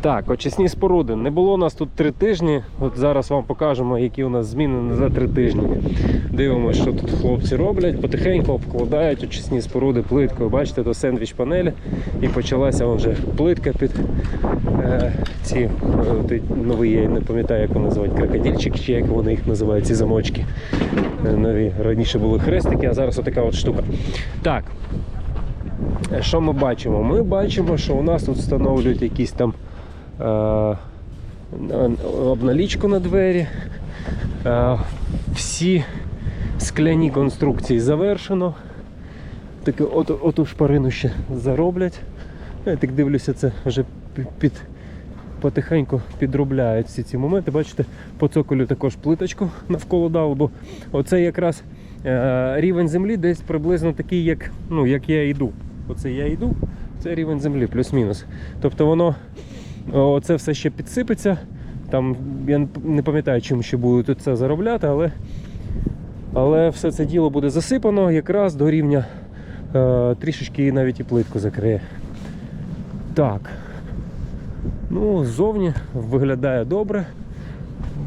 Так, очисні споруди. Не було у нас тут три тижні. От зараз вам покажемо, які у нас зміни за три тижні. Дивимося, що тут хлопці роблять. Потихеньку обкладають очисні споруди плиткою. Бачите, то сендвіч панелі. І почалася вже плитка під е, ці е, той я не пам'ятаю, як вони називають, крокодильчик, чи як вони їх називають, ці замочки. Е, Нові. Раніше були хрестики, а зараз отака от штука. Так. Е, Що ми бачимо? Ми бачимо, що у нас тут встановлюють якісь там обналічку на двері. Е, всі скляні конструкції завершено. Таке от, оту шпарину ще зароблять. Я так дивлюся, це вже під, потихеньку підробляють всі ці моменти. Бачите, по цоколю також плиточку навколо дали, бо оце якраз е, рівень землі десь приблизно такий, як, ну, як я йду. Оце я йду, це рівень землі, плюс-мінус. Тобто воно це все ще підсипеться. Там я не- пам'ятаю, чим ще будуть це заробляти, але, але все це діло буде засипано якраз до рівня е, трішечки навіть і плитку закриє. Так. Ну, ззовні виглядає добре.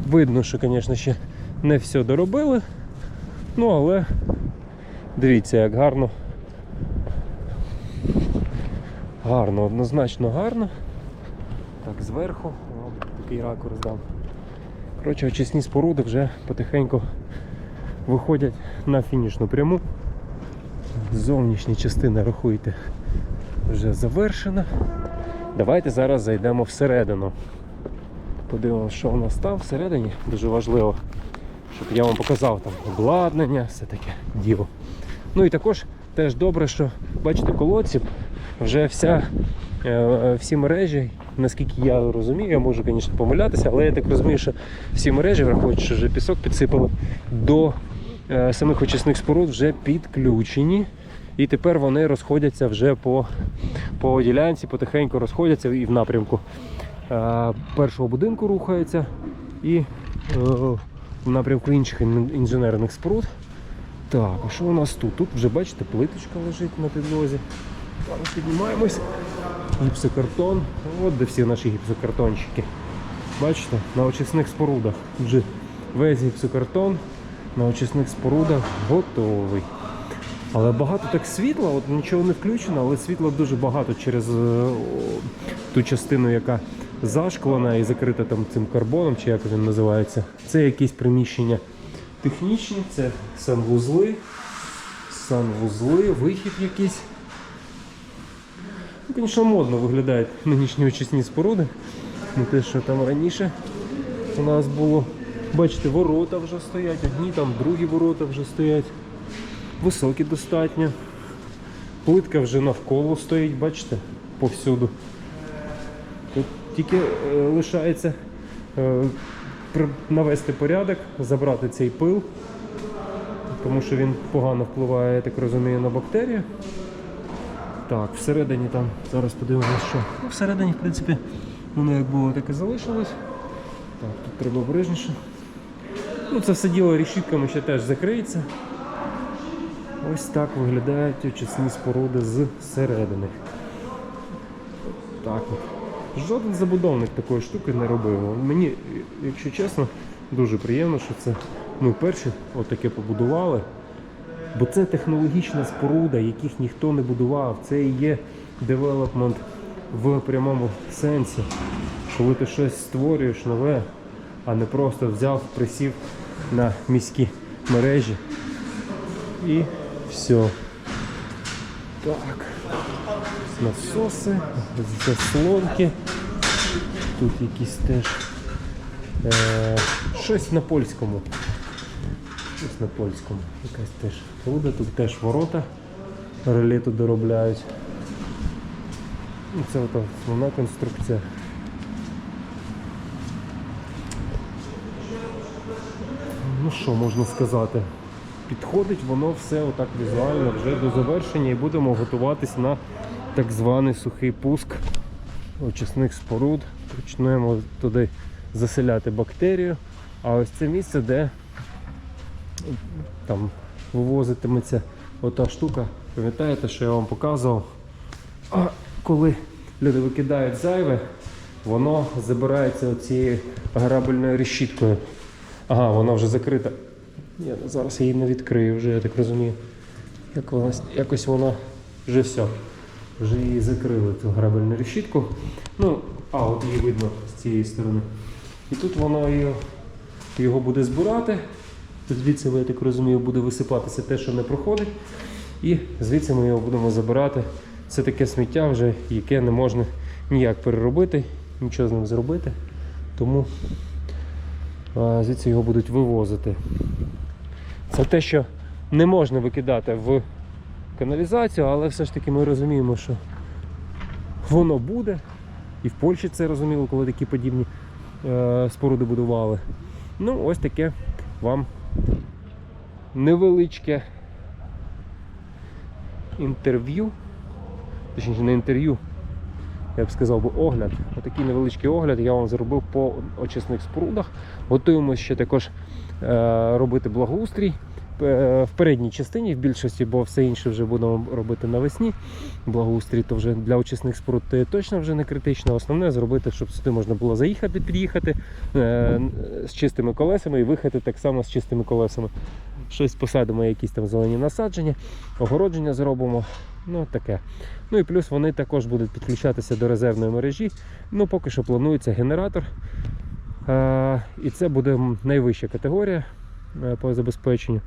Видно, що, звісно, ще не все доробили. Ну, але дивіться, як гарно. Гарно, однозначно гарно. Так, зверху, О, такий ракурс дам. Коротше, очисні споруди вже потихеньку виходять на фінішну пряму. Зовнішня частина, рахуйте, вже завершена. Давайте зараз зайдемо всередину. Подивимося, що у нас там всередині. Дуже важливо, щоб я вам показав там обладнання, все таке діло. Ну і також теж добре, що бачите, колодці вже вся, е, е, всі мережі, наскільки я розумію, я можу, звісно, помилятися, але я так розумію, що всі мережі, враховуючи, що вже пісок підсипали, до е, самих очисних споруд вже підключені. І тепер вони розходяться вже по, по ділянці, потихеньку розходяться і в напрямку першого будинку рухаються і в напрямку інших інженерних споруд. Так, а що у нас тут? Тут вже бачите, плиточка лежить на підлозі. Зараз піднімаємось. Гіпсокартон. От де всі наші гіпсокартончики. Бачите, на очисних спорудах. Вже весь гіпсокартон на очисних спорудах готовий. Але багато так світла, от нічого не включено, але світла дуже багато через е, ту частину, яка зашклена і закрита там цим карбоном, чи як він називається. Це якісь приміщення технічні, це санвузли, санвузли, вихід якийсь. Ну, звісно, модно виглядають нинішні очисні споруди. Не те, що там раніше у нас було. Бачите, ворота вже стоять, одні там другі ворота вже стоять. Високі достатньо. Плитка вже навколо стоїть, бачите, повсюду. Тут тільки е, лишається е, навести порядок, забрати цей пил, тому що він погано впливає, я так розумію, на бактерії. Так, всередині там, зараз подивимося, що. Ну, всередині, в принципі, воно як було, так і залишилось. Так, тут треба обережніше. Ну, це все діло рішітками ще теж закриється. Ось так виглядають очисні споруди з середини. Так. Жоден забудовник такої штуки не робив. Мені, якщо чесно, дуже приємно, що це ми перші отаке побудували. Бо це технологічна споруда, яких ніхто не будував. Це і є девелопмент в прямому сенсі. Коли ти щось створюєш нове, а не просто взяв, присів на міські мережі і все. Так. Насоси, заслонки. Тут якісь теж е, щось на польському. Щось на польському. Якась теж руда, тут теж ворота. Реле тут доробляють. Це от основна конструкція. Ну що можна сказати? Підходить воно все отак візуально вже до завершення і будемо готуватись на так званий сухий пуск очисних споруд. Почнемо туди заселяти бактерію. А ось це місце, де там вивозитиметься ота штука. Пам'ятаєте, що я вам показував? А коли люди викидають зайве, воно забирається цією грабельною решіткою. Ага, вона вже закрита. Я зараз її не відкрию вже, я так розумію. Як вона, якось вона вже все. Вже її закрили, цю грабельну решітку. Ну, а, от її видно з цієї сторони. І тут воно його, його буде збирати. Звідси, я так розумію, буде висипатися те, що не проходить. І звідси ми його будемо забирати. Це таке сміття вже, яке не можна ніяк переробити, нічого з ним зробити. Тому звідси його будуть вивозити. Це те, що не можна викидати в каналізацію, але все ж таки ми розуміємо, що воно буде. І в Польщі це розуміло, коли такі подібні е, споруди будували. Ну, ось таке вам невеличке інтерв'ю. Точніше, не інтерв'ю, я б сказав би огляд. Отакий невеличкий огляд я вам зробив по очисних спорудах. Готуємося ще також е, робити благоустрій в передній частині в більшості, бо все інше вже будемо робити навесні. Благоустрій то вже для очисних споруд то точно вже не критично. Основне зробити, щоб сюди можна було заїхати, під'їхати е, з чистими колесами і виїхати так само з чистими колесами. Щось посадимо, якісь там зелені насадження, огородження зробимо. Ну таке. Ну і плюс вони також будуть підключатися до резервної мережі. Ну, поки що планується генератор. Е, і це буде найвища категорія е, по забезпеченню.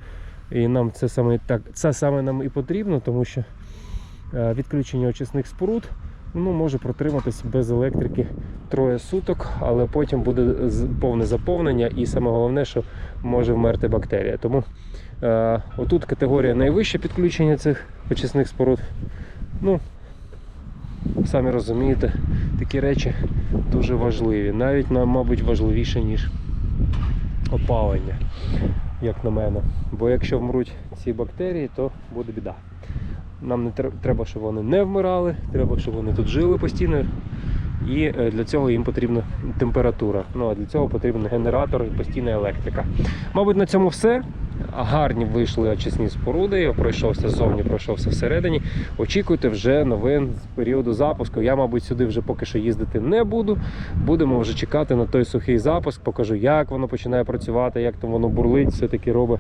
І нам це саме так, це саме нам і потрібно, тому що е, відключення очисних споруд ну, може протриматись без електрики троє суток, але потім буде повне заповнення, і саме головне, що може вмерти бактерія. Тому е, отут категорія найвище підключення цих очисних споруд. Ну, самі розумієте, такі речі дуже важливі. Навіть, на- мабуть, важливіше, ніж опалення, як на мене. Бо якщо вмруть ці бактерії, то буде біда. Нам не треба, щоб вони не вмирали, треба, щоб вони тут жили постійно. І е, для цього їм потрібна температура. Ну а для цього потрібен генератор і постійна електрика. Мабуть, на цьому все. Гарні вийшли очисні споруди. Я пройшовся ззовні, пройшовся всередині. Очікуйте вже новин з періоду запуску. Я, мабуть, сюди вже поки що їздити не буду. Будемо вже чекати на той сухий запуск. Покажу, як воно починає працювати, як там воно бурлить, все-таки робить.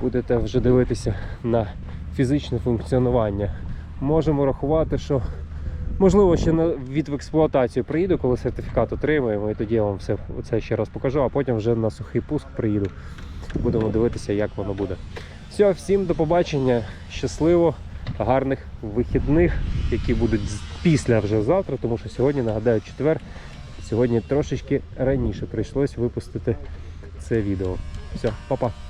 Будете вже дивитися на фізичне функціонування. Можемо рахувати, що можливо ще від в експлуатацію приїду, коли сертифікат отримаємо, і тоді я вам все це ще раз покажу, а потім вже на сухий пуск приїду. Будемо дивитися, як воно буде. Все, всім до побачення. Щасливо, гарних вихідних, які будуть після вже завтра, тому що сьогодні, нагадаю, четвер. Сьогодні трошечки раніше прийшлось випустити це відео. Все, па-па.